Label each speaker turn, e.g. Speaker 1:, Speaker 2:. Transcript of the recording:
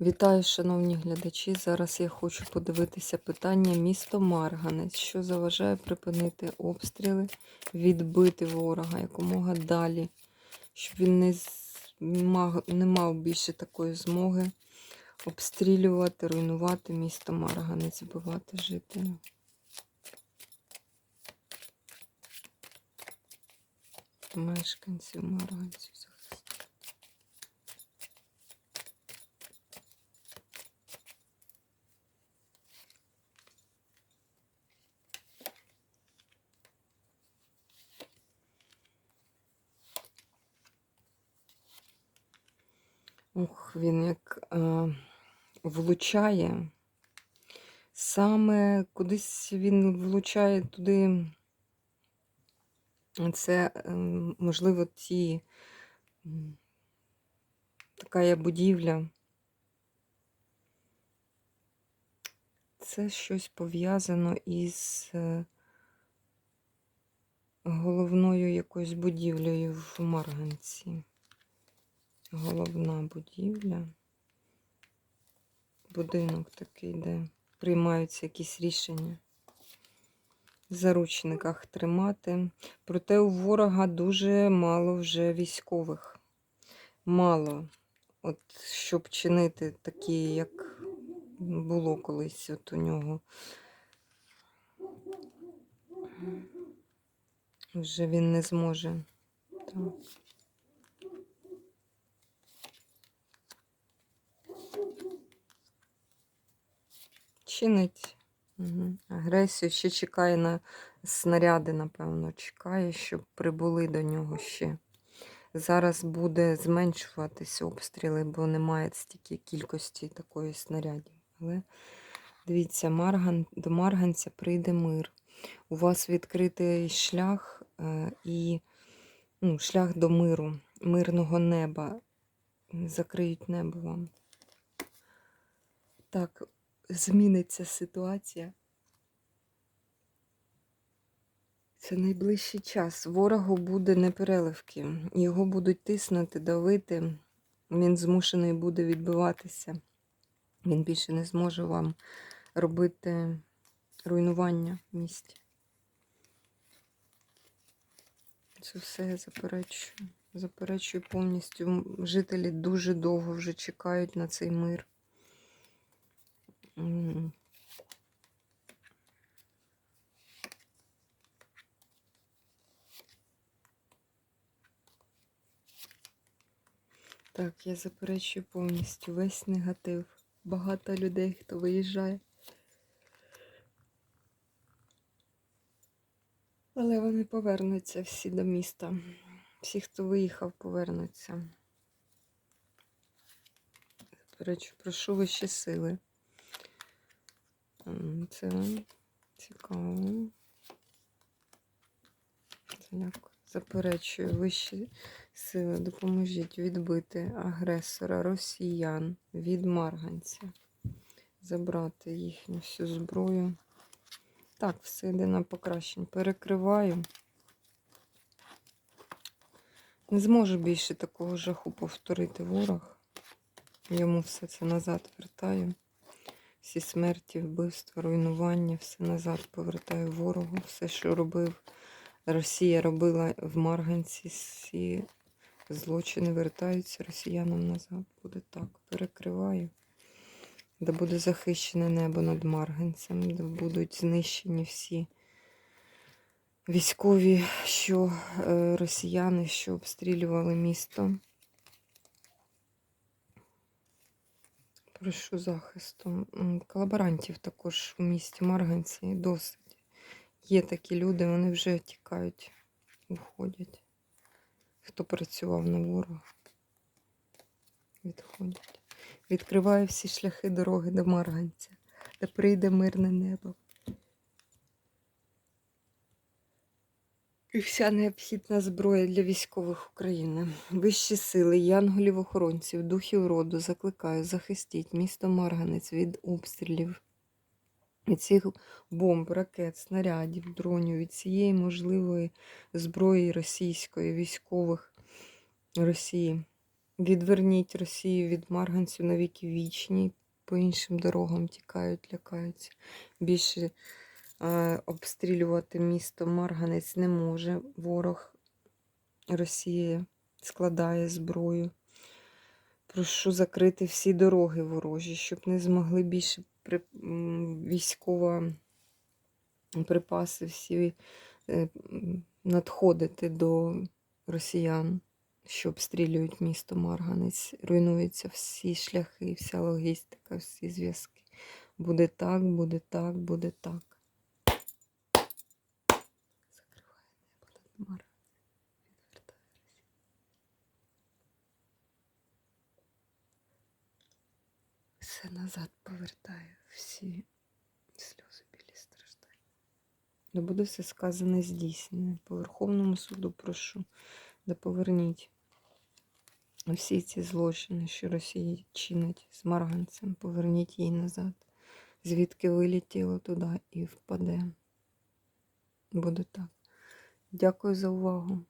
Speaker 1: Вітаю, шановні глядачі. Зараз я хочу подивитися питання місто Марганець, що заважає припинити обстріли, відбити ворога якомога далі, щоб він не, з- не мав більше такої змоги обстрілювати, руйнувати місто Марганець, вбивати жителів. Мешканців Марганців Ух, він як е, влучає. Саме кудись він влучає туди. Це, е, можливо, ті така є будівля. Це щось пов'язано із е, головною якоюсь будівлею в Марганці. Головна будівля. Будинок такий, де приймаються якісь рішення. В заручниках тримати. Проте у ворога дуже мало вже військових. Мало. От щоб чинити такі, як було колись от у нього. Вже він не зможе. Так. Чинить угу. агресію, ще чекає на снаряди, напевно, чекає, щоб прибули до нього ще. Зараз буде зменшуватись обстріли, бо немає стільки кількості такої снарядів. Але дивіться, Марган, до Марганця прийде мир. У вас відкритий шлях е, і ну, шлях до миру, мирного неба. Закриють небо вам. Так, зміниться ситуація. Це найближчий час. Ворогу буде непереливки. Його будуть тиснути, давити. Він змушений буде відбиватися. Він більше не зможе вам робити руйнування в місті. Це все я заперечую. Заперечую повністю. Жителі дуже довго вже чекають на цей мир. Так, я заперечую повністю весь негатив. Багато людей, хто виїжджає. Але вони повернуться всі до міста. Всі, хто виїхав, повернуться. Заперечую, прошу вищі сили. Це цікаво. Дякую. Заперечую вищі сили, допоможіть відбити агресора росіян від марганця, забрати їхню всю зброю. Так, все йде на покращення. Перекриваю. Не зможу більше такого жаху повторити ворог. Йому все це назад вертаю. Всі смерті, вбивства, руйнування, все назад повертаю ворогу, все, що робив. Росія робила в Марганці, всі злочини вертаються росіянам назад. Буде так. Перекриваю. Де буде захищене небо над Марганцем, де будуть знищені всі військові, що е, росіяни, що обстрілювали місто. Прошу захисту. Колаборантів також у місті Марганці досить. Є такі люди, вони вже тікають, уходять. Хто працював на ворога, відходять. Відкриваю всі шляхи дороги до Марганця, де прийде мирне небо. І вся необхідна зброя для військових України. Вищі сили, янголів-охоронців, духів роду закликаю, захистіть місто Марганець від обстрілів, від цих бомб, ракет, снарядів, дронів, від цієї можливої зброї російської, військових Росії. Відверніть Росію від марганців на віки вічні, по іншим дорогам тікають, лякаються. Більше обстрілювати місто Марганець не може. Ворог Росія складає зброю. Прошу закрити всі дороги ворожі, щоб не змогли більше при, військова припаси всі е, надходити до росіян, що обстрілюють місто Марганець. Руйнуються всі шляхи, вся логістика, всі зв'язки. Буде так, буде так, буде так. Відвертає Росію. Все назад повертає всі сльози білі страждання. Да буде все сказане здійснене. По Верховному суду прошу, да поверніть всі ці злочини, що Росія чинить з марганцем, поверніть її назад, звідки вилетіло туди і впаде. Буде так. Дякую за увагу.